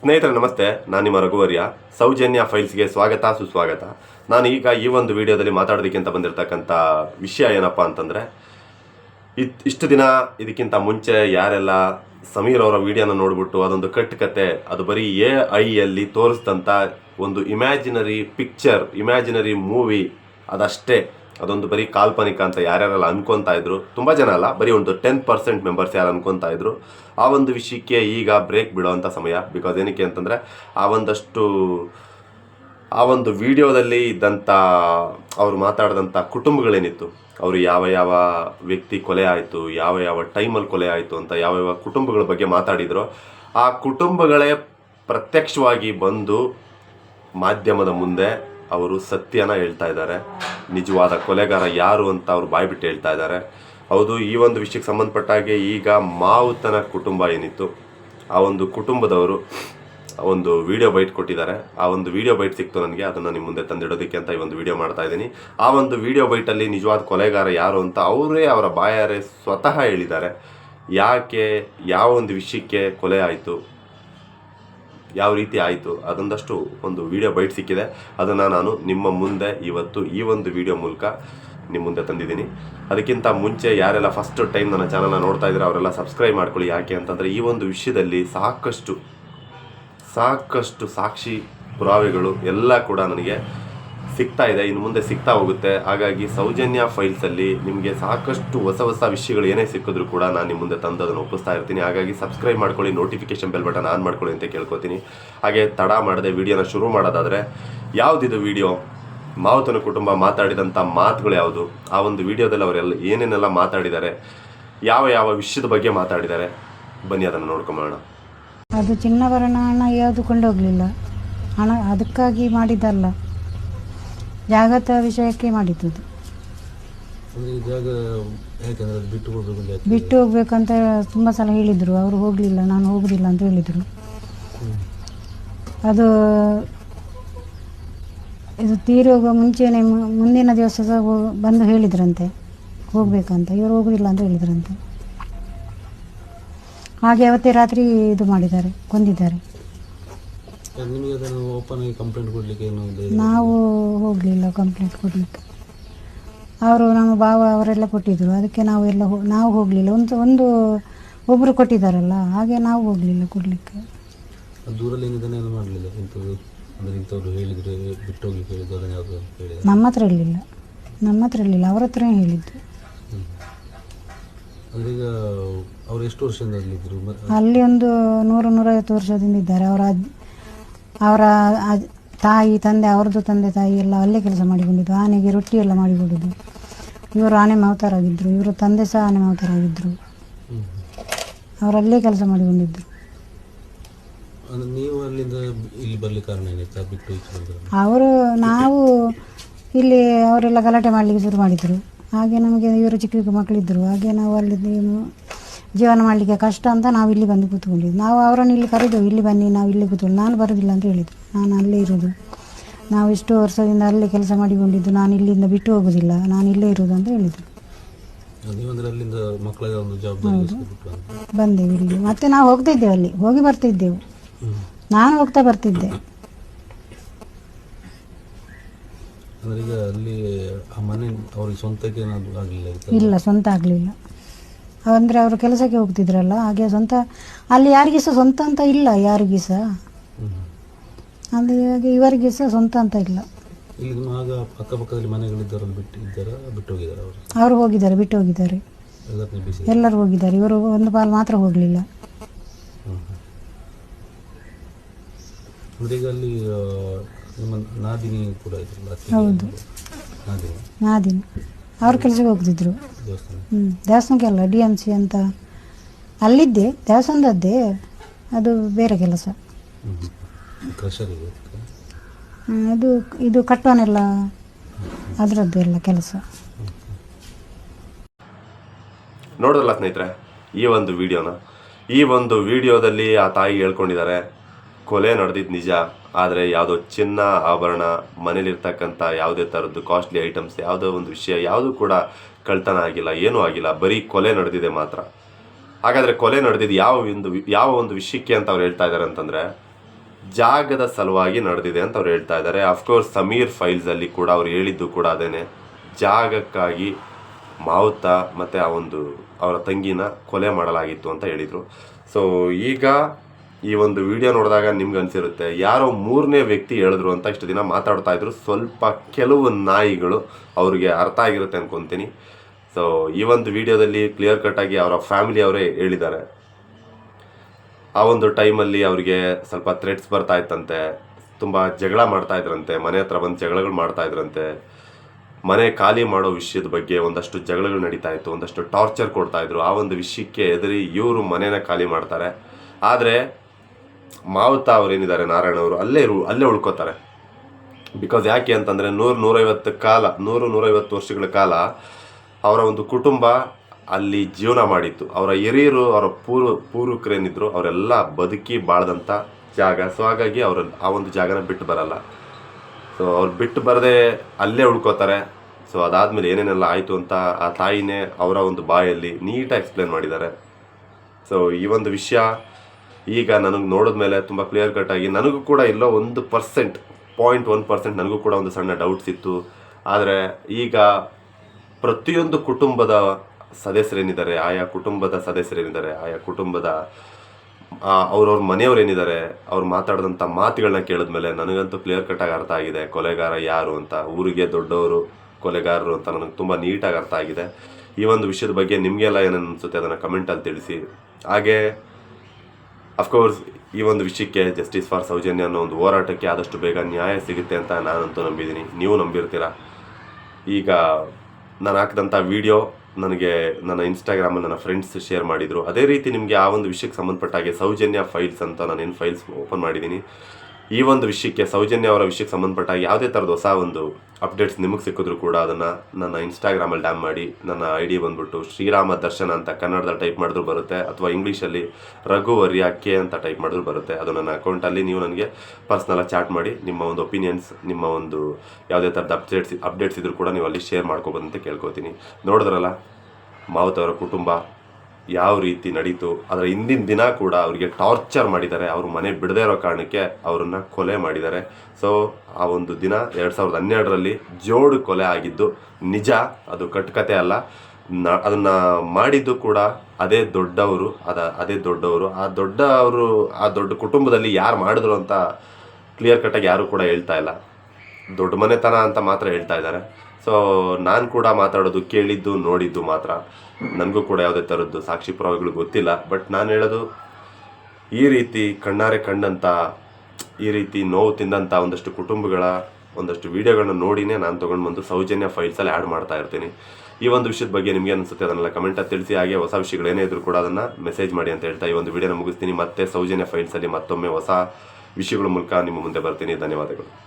ಸ್ನೇಹಿತರೆ, ನಮಸ್ತೆ. ನಾನು ನಿಮ್ಮ ರಘುವರ್ಯ. ಸೌಜನ್ಯ ಫೈಲ್ಸ್ಗೆ ಸ್ವಾಗತ, ಸುಸ್ವಾಗತ. ನಾನು ಈಗ ಈ ಒಂದು ವಿಡಿಯೋದಲ್ಲಿ ಮಾತಾಡೋದಕ್ಕಿಂತ ಬಂದಿರತಕ್ಕಂಥ ವಿಷಯ ಏನಪ್ಪ ಅಂತಂದರೆ, ಇತ್ ಇಷ್ಟು ದಿನ ಇದಕ್ಕಿಂತ ಮುಂಚೆ ಯಾರೆಲ್ಲ ಸಮೀರ್ ಅವರ ವಿಡಿಯೋನ ನೋಡಿಬಿಟ್ಟು ಅದೊಂದು ಕಟ್ ಕತೆ, ಅದು ಬರೀ ಎ ಐಯಲ್ಲಿ ತೋರಿಸಿದಂಥ ಒಂದು ಇಮ್ಯಾಜಿನರಿ ಪಿಕ್ಚರ್ ಇಮ್ಯಾಜಿನರಿ ಮೂವಿ ಅದಷ್ಟೇ. ಅದೊಂದು ಬರೀ ಕಾಲ್ಪನಿಕ ಅಂತ ಯಾರ್ಯಾರೆಲ್ಲ ಅನ್ಕೊತಾ ಇದ್ರು, ತುಂಬ ಜನ ಅಲ್ಲ, ಬರೀ ಒಂದು ಟೆನ್ ಪರ್ಸೆಂಟ್ ಮೆಂಬರ್ಸ್ ಯಾರು ಅನ್ಕೊತಾ ಇದ್ರು. ಆ ಒಂದು ವಿಷಯಕ್ಕೆ ಈಗ ಬ್ರೇಕ್ ಬಿಡೋವಂಥ ಸಮಯ. ಬಿಕಾಸ್ ಏನಕ್ಕೆ ಅಂತಂದರೆ, ಆ ಒಂದಷ್ಟು, ಆ ಒಂದು ವಿಡಿಯೋದಲ್ಲಿ ಇದ್ದಂಥ ಅವರು ಮಾತಾಡಿದಂಥ ಕುಟುಂಬಗಳೇನಿತ್ತು. ಅವರು ಯಾವ ಯಾವ ವ್ಯಕ್ತಿ ಕೊಲೆ ಆಯಿತು, ಯಾವ ಯಾವ ಟೈಮಲ್ಲಿ ಕೊಲೆ ಆಯಿತು ಅಂತ ಯಾವ ಯಾವ ಕುಟುಂಬಗಳ ಬಗ್ಗೆ ಮಾತಾಡಿದ್ರು, ಆ ಕುಟುಂಬಗಳೇ ಪ್ರತ್ಯಕ್ಷವಾಗಿ ಬಂದು ಮಾಧ್ಯಮದ ಮುಂದೆ ಅವರು ಸತ್ಯನ ಹೇಳ್ತಾ ಇದ್ದಾರೆ. ನಿಜವಾದ ಕೊಲೆಗಾರ ಯಾರು ಅಂತ ಅವರು ಬಾಯ್ಬಿಟ್ಟು ಹೇಳ್ತಾ ಇದ್ದಾರೆ. ಹೌದು, ಈ ಒಂದು ವಿಷಯಕ್ಕೆ ಸಂಬಂಧಪಟ್ಟ ಹಾಗೆ ಈಗ ಮಾವುತನ ಕುಟುಂಬ ಏನಿತ್ತು, ಆ ಒಂದು ಕುಟುಂಬದವರು ಒಂದು ವಿಡಿಯೋ ಬೈಟ್ ಕೊಟ್ಟಿದ್ದಾರೆ. ಆ ಒಂದು ವಿಡಿಯೋ ಬೈಟ್ ಸಿಕ್ತು ನನಗೆ, ಅದನ್ನು ನಿಮ್ಮ ಮುಂದೆ ತಂದಿಡೋದಕ್ಕೆ ಅಂತ ಈ ಒಂದು ವಿಡಿಯೋ ಮಾಡ್ತಾ ಇದ್ದೀನಿ. ಆ ಒಂದು ವಿಡಿಯೋ ಬೈಟಲ್ಲಿ ನಿಜವಾದ ಕೊಲೆಗಾರ ಯಾರು ಅಂತ ಅವರೇ ಅವರ ಬಾಯಾರೇ ಸ್ವತಃ ಹೇಳಿದ್ದಾರೆ. ಯಾಕೆ, ಯಾವ ಒಂದು ವಿಷಯಕ್ಕೆ ಕೊಲೆ ಆಯಿತು ಯಾವ ರೀತಿ ಆಯಿತು ಅದೊಂದಷ್ಟು ಒಂದು ವಿಡಿಯೋ ಬೈಟ್ ಸಿಕ್ಕಿದೆ. ಅದನ್ನು ನಾನು ನಿಮ್ಮ ಮುಂದೆ ಇವತ್ತು ಈ ಒಂದು ವಿಡಿಯೋ ಮೂಲಕ ನಿಮ್ಮ ಮುಂದೆ ತಂದಿದ್ದೀನಿ. ಅದಕ್ಕಿಂತ ಮುಂಚೆ ಯಾರೆಲ್ಲ ಫಸ್ಟ್ ಟೈಮ್ ನನ್ನ ಚಾನಲ್ನ ನೋಡ್ತಾ ಇದ್ದಾರೆ, ಅವರೆಲ್ಲ ಸಬ್ಸ್ಕ್ರೈಬ್ ಮಾಡ್ಕೊಳ್ಳಿ. ಯಾಕೆ ಅಂತಂದರೆ ಈ ಒಂದು ವಿಷಯದಲ್ಲಿ ಸಾಕಷ್ಟು ಸಾಕಷ್ಟು ಸಾಕ್ಷಿ, ಪುರಾವೆಗಳು ಎಲ್ಲ ಕೂಡ ನನಗೆ ಸಿಗ್ತಾ ಇದೆ, ಇನ್ನು ಮುಂದೆ ಸಿಗ್ತಾ ಹೋಗುತ್ತೆ. ಹಾಗಾಗಿ ಸೌಜನ್ಯ ಫೈಲ್ಸಲ್ಲಿ ನಿಮಗೆ ಸಾಕಷ್ಟು ಹೊಸ ಹೊಸ ವಿಷಯಗಳು ಏನೇ ಸಿಕ್ಕಿದ್ರು ಕೂಡ ನಾನು ನಿಮ್ಮ ಮುಂದೆ ತಂದು ಅದನ್ನು ಒಪ್ಪಿಸ್ತಾ ಇರ್ತೀನಿ. ಹಾಗಾಗಿ ಸಬ್ಸ್ಕ್ರೈಬ್ ಮಾಡ್ಕೊಳ್ಳಿ ನೋಟಿಫಿಕೇಶನ್ ಬೆಲ್ ಬಟನ್ ಆನ್ ಮಾಡ್ಕೊಳ್ಳಿ ಅಂತ ಕೇಳ್ಕೊತೀನಿ. ಹಾಗೆ ತಡ ಮಾಡದೆ ವಿಡಿಯೋನ ಶುರು ಮಾಡೋದಾದರೆ, ಯಾವುದಿದು ವಿಡಿಯೋ? ಮಾವುತನ ಕುಟುಂಬ ಮಾತಾಡಿದಂಥ ಮಾತುಗಳು ಯಾವುದು? ಆ ಒಂದು ವಿಡಿಯೋದಲ್ಲಿ ಅವರೆಲ್ಲ ಏನೇನೆಲ್ಲ ಮಾತಾಡಿದ್ದಾರೆ? ಯಾವ ಯಾವ ವಿಷಯದ ಬಗ್ಗೆ ಮಾತಾಡಿದ್ದಾರೆ? ಬನ್ನಿ ಅದನ್ನು ನೋಡ್ಕೊಂಬೋಣ ಅದು ಚಿನ್ನಭರಣ ಹಣ ಕೊಂಡೋಗಲಿಲ್ಲ. ಹಣ ಅದಕ್ಕಾಗಿ ಮಾಡಿದ್ದಲ್ಲ. ಜಾಗತ ವಿಷಯಕ್ಕೆ ಮಾಡಿದ್ದು. ಅಂದ್ರೆ ಈ ಜಾಗ ಯಾಕಂದ್ರೆ ಅದು ಬಿಟ್ಟು ಹೋಗ್ಬೇಕು ಅಂತ ಯಾಕೆ ಬಿಟ್ಟು ಹೋಗ್ಬೇಕಂತ ತುಂಬ ಸಲ ಹೇಳಿದರು. ಅವರು ಹೋಗಲಿಲ್ಲ ನಾನು ಹೋಗುದಿಲ್ಲ ಅಂತ ಹೇಳಿದರು. ಅದು ಇದು ತೀರಿ ಹೋಗುವ ಮುಂಚೆನೆ ಮು- ಮುಂದಿನ ದಿವಸ ಸಹ ಹೋ- ಬಂದು ಹೇಳಿದ್ರಂತೆ. ಹೋಗ್ಬೇಕಂತ. ಇವರು ಹೋಗುದಿಲ್ಲ ಅಂತ ಹೇಳಿದ್ರಂತೆ. ಹಾಗೆ ಅವತ್ತೇ ರಾತ್ರಿ ಇದು ಮಾಡಿದ್ದಾರೆ ಕೊಂದಿದ್ದಾರೆ. ನಿಮಗೆ ಅದನ್ನು ಓಪನ್ ಆಗಿ ಕಂಪ್ಲೇಂಟ್ ಕೊಡ್ಲಿಕ್ಕೆ ಏನು ಇದೆ ನಾವು ಹೋಗಲಿಲ್ಲ ಕಂಪ್ಲೇಂಟ್ ಕೊಡಲಿಕ್ಕೆ. ಅವರು ನಮ್ಮ ಭಾವ ಅವರೆಲ್ಲ ಕೊಟ್ಟಿದ್ದರು ಅದಕ್ಕೆ ನಾವು ಎಲ್ಲ ಹೋ ನಾವು ಹೋಗಲಿಲ್ಲ. ಒಂದು ಒಂದು ಒಬ್ಬರು ಕೊಟ್ಟಿದ್ದಾರಲ್ಲ ಹಾಗೆ ನಾವು ಹೋಗಲಿಲ್ಲ ಕೊಡಲಿಕ್ಕೆ. ಅದು ದೂರಲ್ಲಿ ಏನಿದ್ದಾನೆ ಎಲ್ಲ ಮಾಡಲಿಲ್ಲ. ಇಂಥದ್ದು ಅಂದ್ರೆ ಇಂಥವ್ರು ಹೇಳಿದ್ರೆ ಬಿಟ್ಟು ಹೋಗ್ಲಿಕ್ಕೆ ಹೇಳಿದ್ದು ಅದನ್ನು ಯಾವುದು ಹೇಳಿದ ನಮ್ಮ ಹತ್ರ ಇರಲಿಲ್ಲ. ನಮ್ಮ ಹತ್ರ ಇರಲಿಲ್ಲ. ಅವ್ರ ಹತ್ರ ಹೇಳಿದ್ದು. ಅಂದ್ರೆ ಈಗ ಅವ್ರು ಎಷ್ಟು ವರ್ಷದಿಂದ ಅಲ್ಲಿದ್ರು? ಮ- ಅಲ್ಲಿ ಒಂದು ನೂರು ನೂರೈವತ್ತು ವರ್ಷದಿಂದ ಇದ್ದಾರೆ. ಅವರ ಅವರ ತಾಯಿ ತಂದೆ ಅವ್ರದ್ದು ತಂದೆ ತಾಯಿ ಎಲ್ಲ ಅಲ್ಲೇ ಕೆಲಸ ಮಾಡಿಕೊಂಡಿದ್ದು. ಆನೆಗೆ ರೊಟ್ಟಿ ಎಲ್ಲ ಮಾಡಿಕೊಡೋದು. ಇವರು ಆನೆ ಮಾವತರಾಗಿದ್ದರು ಇವರು ತಂದೆ ಸಹ ಆನೆ ಮಾವತರಾಗಿದ್ದರು. ಅವರಲ್ಲೇ ಕೆಲಸ ಮಾಡಿಕೊಂಡಿದ್ದರು ಅಂದ್ರೆ ನೀವು ಅಲ್ಲಿಂದ ಇಲ್ಲಿ ಬರ್ಲಿಕ್ಕೆ ಕಾರಣ ಏನಾಯ್ತು? ಬಿಟ್ಟು ಈಚೆ ಬಂದ್ರೆ? ಅವರು ನಾವು ಇಲ್ಲಿ ಅವರೆಲ್ಲ ಗಲಾಟೆ ಮಾಡಲಿಕ್ಕೆ ಶುರು ಮಾಡಿದರು. ಹಾಗೆ ನಮಗೆ ಇವರು ಚಿಕ್ಕ ಚಿಕ್ಕ ಮಕ್ಕಳಿದ್ದರು. ಹಾಗೆ ನಾವು ಅಲ್ಲಿ ಜೀವನ ಮಾಡಲಿಕ್ಕೆ ಕಷ್ಟ ಅಂತ ನಾವು ಇಲ್ಲಿ ಬಂದು ಕೂತ್ಕೊಂಡಿದ್ದು ನಾವು ಅವರನ್ನು ಇಲ್ಲಿ ಕರೆದು ಇಲ್ಲಿ ಬನ್ನಿ ನಾವು ಇಲ್ಲಿ ಕೂತ್ಕೊಂಡು ನಾನು ಬರೋದಿಲ್ಲ ಅಂತ ಹೇಳಿದರು. ನಾನು ಅಲ್ಲೇ ಇರೋದು. ನಾವು ಇಷ್ಟು ವರ್ಷದಿಂದ ಅಲ್ಲೇ ಕೆಲಸ ಮಾಡಿಕೊಂಡಿದ್ದು ನಾನು ಇಲ್ಲಿಂದ ಬಿಟ್ಟು ಹೋಗೋದಿಲ್ಲ. ನಾನು ಇಲ್ಲೇ ಇರೋದು ಅಂತ ಹೇಳಿದರು. ಹೌದು. ಬಂದೆವು ಇಲ್ಲಿ. ಮತ್ತೆ ನಾವು ಹೋಗ್ತಿದ್ದೆವು ಅಲ್ಲಿ. ಹೋಗಿ ಬರ್ತಿದ್ದೆವು. ನಾನು ಹೋಗ್ತಾ ಬರ್ತಿದ್ದೆ. ಇಲ್ಲ ಸ್ವಂತ ಆಗಲಿಲ್ಲ. ಅಂದರೆ ಅವರು ಕೆಲಸಕ್ಕೆ ಹೋಗ್ತಿದ್ರಲ್ಲ ಹಾಗೆ ಸ್ವಂತ ಅಲ್ಲಿ ಯಾರಿಗೆ ಸಹ ಸ್ವಂತ ಅಂತ ಇಲ್ಲ ಯಾರಿಗೆ ಸಹ ಹಾಗೆ ಇವರಿಗೆ ಸಹ ಸ್ವಂತ ಅಂತ ಇಲ್ಲ. ಇಲ್ಲಿ ನಿಮ್ಮ ಆಗ ಅಕ್ಕಪಕ್ಕದಲ್ಲಿ ಮನೆಗಳಿದ್ದವರಲ್ಲಿ ಬಿಟ್ಟು ಇದ್ದಾರ ಬಿಟ್ಟು ಹೋಗಿದ್ದಾರೆ ಅವರು? ಅವರು ಹೋಗಿದ್ದಾರೆ ಬಿಟ್ಟು ಹೋಗಿದ್ದಾರೆ. ಎಲ್ಲರನ್ನ ಬಿಸಿ ಎಲ್ಲರೂ ಹೋಗಿದ್ದಾರೆ ಇವರು ಒಂದು ಪಾಲು ಮಾತ್ರ ಹೋಗಲಿಲ್ಲ. ಅಂದ್ರೆ ಈಗ ಅಲ್ಲಿ ಆ, ನಿಮ್ಮ ನಾದಿನಿ ಕೂಡ ಇದ್ರಲ್ಲ ಅತ್ತಿಗೆ ಹೌದು. ನಾದಿನಿ. ನಾದಿನ. ಅವ್ರ ಕೆಲಸಕ್ಕೆ ಹೋಗ್ತಿದ್ರು. ಹ್ಞೂ ದೇವಸ್ಥಾನಕ್ಕೆ ಅಲ್ಲ ಡಿ ಎಂ ಸಿ ಅಂತ. ಅಲ್ಲಿದ್ದೆ ದೇವಸ್ಥಾನದದ್ದೇ ಅದು ಬೇರೆ ಕೆಲಸ. ಅದು ಇದು ಕಟ್ಟೋನೆಲ್ಲ ಅದರದ್ದು ಎಲ್ಲ ಕೆಲಸ. ನೋಡಿದ್ರಲ್ಲ ಸ್ನೇಹಿತರೆ, ಈ ಒಂದು ವಿಡಿಯೋನ. ಈ ಒಂದು ವಿಡಿಯೋದಲ್ಲಿ ಆ ತಾಯಿ ಹೇಳ್ಕೊಂಡಿದ್ದಾರೆ ಕೊಲೆ ನಡೆದಿದ್ದು ನಿಜ, ಆದರೆ ಯಾವುದೋ ಚಿನ್ನ ಆಭರಣ, ಮನೇಲಿರ್ತಕ್ಕಂಥ ಯಾವುದೇ ಥರದ್ದು ಕಾಸ್ಟ್ಲಿ ಐಟಮ್ಸ್ ಯಾವುದೋ ಒಂದು ವಿಷಯ, ಯಾವುದೂ ಕೂಡ ಕಳ್ತನ ಆಗಿಲ್ಲ, ಏನೂ ಆಗಿಲ್ಲ, ಬರೀ ಕೊಲೆ ನಡೆದಿದೆ ಮಾತ್ರ. ಹಾಗಾದರೆ ಕೊಲೆ ನಡೆದಿದ್ದು ಯಾವ ಒಂದು ಯಾವ ಒಂದು ವಿಷಯಕ್ಕೆ ಅಂತ ಅವ್ರು ಹೇಳ್ತಾ ಇದ್ದಾರೆ ಅಂತಂದರೆ, ಜಾಗದ ಸಲುವಾಗಿ ನಡೆದಿದೆ ಅಂತ ಅವ್ರು ಹೇಳ್ತಾ ಇದ್ದಾರೆ ಅಫ್ಕೋರ್ಸ್ ಸಮೀರ್ ಫೈಲ್ಸಲ್ಲಿ ಕೂಡ ಅವ್ರು ಹೇಳಿದ್ದು ಕೂಡ ಅದೇನೆ. ಜಾಗಕ್ಕಾಗಿ ಮಾವುತ ಮತ್ತು ಆ ಒಂದು ಅವರ ತಂಗಿನ ಕೊಲೆ ಮಾಡಲಾಗಿತ್ತು ಅಂತ ಹೇಳಿದರು. ಸೊ ಈಗ ಈ ಒಂದು ವಿಡಿಯೋ ನೋಡಿದಾಗ ನಿಮ್ಗೆ ಅನಿಸಿರುತ್ತೆ, ಯಾರೋ ಮೂರನೇ ವ್ಯಕ್ತಿ ಹೇಳಿದ್ರು ಅಂತ ಇಷ್ಟು ದಿನ ಮಾತಾಡ್ತಾ ಇದ್ರು, ಸ್ವಲ್ಪ ಕೆಲವು ನಾಯಿಗಳು ಅವ್ರಿಗೆ ಅರ್ಥ ಆಗಿರುತ್ತೆ ಅನ್ಕೊತೀನಿ. ಸೊ ಈ ಒಂದು ವಿಡಿಯೋದಲ್ಲಿ ಕ್ಲಿಯರ್ ಕಟ್ಟಾಗಿ ಅವರ ಫ್ಯಾಮಿಲಿ ಅವರೇ ಹೇಳಿದ್ದಾರೆ. ಆ ಒಂದು ಟೈಮಲ್ಲಿ ಅವರಿಗೆ ಸ್ವಲ್ಪ ಥ್ರೆಟ್ಸ್ ಬರ್ತಾ ಇತ್ತಂತೆ, ತುಂಬ ಜಗಳ ಮಾಡ್ತಾ ಇದ್ರಂತೆ, ಮನೆ ಹತ್ರ ಬಂದು ಜಗಳಗಳು ಮಾಡ್ತಾ ಇದ್ರಂತೆ. ಮನೆ ಖಾಲಿ ಮಾಡೋ ವಿಷಯದ ಬಗ್ಗೆ ಒಂದಷ್ಟು ಜಗಳಗಳು ನಡೀತಾ ಇತ್ತು, ಒಂದಷ್ಟು ಟಾರ್ಚರ್ ಕೊಡ್ತಾ ಇದ್ರು. ಆ ಒಂದು ವಿಷಯಕ್ಕೆ ಹೆದರಿ ಇವರು ಮನೇನ ಖಾಲಿ ಮಾಡ್ತಾರೆ. ಆದರೆ ಮಾವುತ ಅವರೇನಿದ್ದಾರೆ? ನಾರಾಯಣ ಅವರು ಅಲ್ಲೇ ಇರು, ಅಲ್ಲೇ ಉಳ್ಕೋತಾರೆ. ಬಿಕಾಸ್ ಯಾಕೆ ಅಂತಂದರೆ ನೂರು ನೂರೈವತ್ತು ಕಾಲ, ನೂರು ನೂರೈವತ್ತು ವರ್ಷಗಳ ಕಾಲ ಅವರ ಒಂದು ಕುಟುಂಬ ಅಲ್ಲಿ ಜೀವನ ಮಾಡಿತ್ತು. ಅವರ ಹಿರಿಯರು, ಅವರ ಪೂರ್ವ, ಪೂರ್ವಿಕರೇನಿದ್ರು, ಅವರೆಲ್ಲ ಬದುಕಿ ಬಾಳ್ದಂಥ ಜಾಗ. ಸೊ ಹಾಗಾಗಿ ಅವರು, ಆ ಒಂದು ಜಾಗನ ಬಿಟ್ಟು ಬರಲ್ಲ. ಸೊ ಅವ್ರು ಬಿಟ್ಟು ಬರದೆ ಅಲ್ಲೇ ಉಳ್ಕೋತಾರೆ. ಸೊ ಅದಾದಮೇಲೆ ಏನೇನೆಲ್ಲ ಆಯಿತು ಅಂತ ಆ ತಾಯಿನೇ ಅವರ ಒಂದು ಬಾಯಲ್ಲಿ ನೀಟಾಗಿ ಎಕ್ಸ್ಪ್ಲೇನ್ ಮಾಡಿದ್ದಾರೆ. ಸೊ ಈ ಒಂದು ವಿಷಯ ಈಗ ನನಗೆ ನೋಡಿದ್ಮೇಲೆ ತುಂಬ ಕ್ಲಿಯರ್ ಕಟ್ ಆಗಿ ನನಗೂ ಕೂಡ ಎಲ್ಲೋ ಒಂದು ಪರ್ಸೆಂಟ್ ಪಾಯಿಂಟ್ ಒನ್ ಪರ್ಸೆಂಟ್ ನನಗೂ ಕೂಡ ಒಂದು ಸಣ್ಣ ಡೌಟ್ಸ್ ಇತ್ತು. ಆದರೆ ಈಗ ಪ್ರತಿಯೊಂದು ಕುಟುಂಬದ ಸದಸ್ಯರೇನಿದ್ದಾರೆ, ಆಯಾ ಕುಟುಂಬದ ಸದಸ್ಯರೇನಿದ್ದಾರೆ, ಆಯಾ ಕುಟುಂಬದ ಅವ್ರವ್ರ ಮನೆಯವ್ರು ಏನಿದ್ದಾರೆ, ಅವ್ರು ಮಾತಾಡಿದಂಥ ಮಾತುಗಳನ್ನ ಕೇಳಿದ್ಮೇಲೆ ನನಗಂತೂ ಕ್ಲಿಯರ್ ಕಟ್ಟಾಗಿ ಅರ್ಥ ಆಗಿದೆ. ಕೊಲೆಗಾರ ಯಾರು ಅಂತ, ಊರಿಗೆ ದೊಡ್ಡವರು, ಕೊಲೆಗಾರರು ಅಂತ ನನಗೆ ತುಂಬ ನೀಟಾಗಿ ಅರ್ಥ ಆಗಿದೆ. ಈ ಒಂದು ವಿಷಯದ ಬಗ್ಗೆ ನಿಮಗೆಲ್ಲ ಏನೇನು ಅನಿಸುತ್ತೆ ಅದನ್ನು ಕಮೆಂಟಲ್ಲಿ ತಿಳಿಸಿ. ಹಾಗೆ ಅಫ್ಕೋರ್ಸ್ ಈ ಒಂದು ವಿಷಯಕ್ಕೆ ಜಸ್ಟಿಸ್ ಫಾರ್ ಸೌಜನ್ಯ ಅನ್ನೋ ಒಂದು ಹೋರಾಟಕ್ಕೆ ಆದಷ್ಟು ಬೇಗ ನ್ಯಾಯ ಸಿಗುತ್ತೆ ಅಂತ ನಾನಂತೂ ನಂಬಿದ್ದೀನಿ. ನೀವು ನಂಬಿರ್ತೀರ? ಈಗ ನಾನು ಹಾಕಿದಂಥ ವಿಡಿಯೋ ನನಗೆ ನನ್ನ ಇನ್ಸ್ಟಾಗ್ರಾಮಲ್ಲಿ ನನ್ನ ಫ್ರೆಂಡ್ಸ್ ಶೇರ್ ಮಾಡಿದರು. ಅದೇ ರೀತಿ ನಿಮಗೆ ಆ ಒಂದು ವಿಷಯಕ್ಕೆ ಸಂಬಂಧಪಟ್ಟ ಹಾಗೆ ಸೌಜನ್ಯ ಫೈಲ್ಸ್ ಅಂತ ನಾನು ಏನು ಫೈಲ್ಸ್ ಓಪನ್ ಮಾಡಿದ್ದೀನಿ. ಈ ಒಂದು ವಿಷಯಕ್ಕೆ, ಸೌಜನ್ಯ ಅವರ ವಿಷಯಕ್ಕೆ ಸಂಬಂಧಪಟ್ಟ ಯಾವುದೇ ಥರದ ಹೊಸ ಒಂದು ಅಪ್ಡೇಟ್ಸ್ ನಿಮಗೆ ಸಿಕ್ಕಿದ್ರು ಕೂಡ ಅದನ್ನು ನನ್ನ ಇನ್ಸ್ಟಾಗ್ರಾಮಲ್ಲಿ ಡ್ಯಾಮ್ ಮಾಡಿ, ನನ್ನ ಐ ಡಿ ಬಂದ್ಬಿಟ್ಟು ಶ್ರೀರಾಮ ದರ್ಶನ ಅಂತ ಕನ್ನಡದಲ್ಲಿ ಟೈಪ್ ಮಾಡಿದ್ರು ಬರುತ್ತೆ, ಅಥವಾ ಇಂಗ್ಲೀಷಲ್ಲಿ ರಘು ವರ್ಯ ಕೆ ಅಂತ ಟೈಪ್ ಮಾಡಿದ್ರು ಬರುತ್ತೆ. ಅದು ನನ್ನ ಅಕೌಂಟಲ್ಲಿ ನೀವು ನನಗೆ ಪರ್ಸ್ನಲಾಗಿ ಚಾಟ್ ಮಾಡಿ, ನಿಮ್ಮ ಒಂದು ಒಪಿನಿಯನ್ಸ್ ನಿಮ್ಮ ಒಂದು ಯಾವುದೇ ಥರದ ಅಪ್ಡೇಟ್ಸ್ ಅಪ್ಡೇಟ್ಸ್ ಇದ್ರೂ ಕೂಡ ನೀವು ಅಲ್ಲಿ ಶೇರ್ ಅಂತ ಕೇಳ್ಕೊತೀನಿ. ನೋಡಿದ್ರಲ್ಲ, ಮಾವತವರ ಕುಟುಂಬ ಯಾವ ರೀತಿ ನಡೀತು, ಅದರ ಹಿಂದಿನ ದಿನ ಕೂಡ ಅವರಿಗೆ ಟಾರ್ಚರ್ ಮಾಡಿದ್ದಾರೆ. ಅವರು ಮನೆ ಬಿಡದೇ ಇರೋ ಕಾರಣಕ್ಕೆ ಅವರನ್ನು ಕೊಲೆ ಮಾಡಿದ್ದಾರೆ. ಸೊ ಆ ಒಂದು ದಿನ ಎರಡು ಸಾವಿರದ ಹನ್ನೆರಡರಲ್ಲಿ ಜೋಡು ಕೊಲೆ ಆಗಿದ್ದು, ನಿಜ ಅದು ಕಟ್ಕತೆ ಅಲ್ಲ. ನ, ಅದನ್ನು ಮಾಡಿದ್ದು ಕೂಡ ಅದೇ ದೊಡ್ಡವರು, ಅದ, ಅದೇ ದೊಡ್ಡವರು. ಆ ದೊಡ್ಡವರು, ಆ ದೊಡ್ಡ ಕುಟುಂಬದಲ್ಲಿ ಯಾರು ಮಾಡಿದ್ರು ಅಂತ ಕ್ಲಿಯರ್ ಕಟ್ಟಾಗಿ ಯಾರು ಕೂಡ ಹೇಳ್ತಾ ಇಲ್ಲ. ದೊಡ್ಡ ಮನೆತನ ಅಂತ ಮಾತ್ರ ಹೇಳ್ತಾ ಇದ್ದಾರೆ. ಸೊ ನಾನು ಕೂಡ ಮಾತಾಡೋದು ಕೇಳಿದ್ದು ನೋಡಿದ್ದು ಮಾತ್ರ. ನನಗೂ ಕೂಡ ಯಾವುದೇ ಥರದ್ದು ಸಾಕ್ಷಿ ಪುರಾವೆಗಳು ಗೊತ್ತಿಲ್ಲ. ಬಟ್ ನಾನು ಹೇಳೋದು ಈ ರೀತಿ ಕಣ್ಣಾರೆ ಕಂಡಂಥ ಈ ರೀತಿ ನೋವು ತಿಂದಂಥ ಒಂದಷ್ಟು ಕುಟುಂಬಗಳ ಒಂದಷ್ಟು ವಿಡಿಯೋಗಳನ್ನ ನೋಡಿನೇ ನಾನು ತೊಗೊಂಡು ಬಂದು ಸೌಜನ್ಯ ಫೈಲ್ಸಲ್ಲಿ ಆ್ಯಡ್ ಮಾಡ್ತಾ ಇರ್ತೀನಿ. ಈ ಒಂದು ವಿಷಯದ ಬಗ್ಗೆ ನಿಮಗೆ ಅನಿಸುತ್ತೆ, ಅದನ್ನೆಲ್ಲ ಕಮೆಂಟಲ್ಲಿ ತಿಳಿಸಿ. ಹಾಗೆ ಹೊಸ ವಿಷಯಗಳೇನೇ ಇದ್ರು ಕೂಡ ಅದನ್ನು ಮೆಸೇಜ್ ಮಾಡಿ ಅಂತ ಹೇಳ್ತಾ ಈ ಒಂದು ವಿಡಿಯೋನ ಮುಗಿಸ್ತೀನಿ. ಮತ್ತೆ ಸೌಜನ್ಯ ಫೈಲ್ಸಲ್ಲಿ ಮತ್ತೊಮ್ಮೆ ಹೊಸ ವಿಷಯಗಳ ಮೂಲಕ ನಿಮ್ಮ ಮುಂದೆ ಬರ್ತೀನಿ. ಧನ್ಯವಾದಗಳು.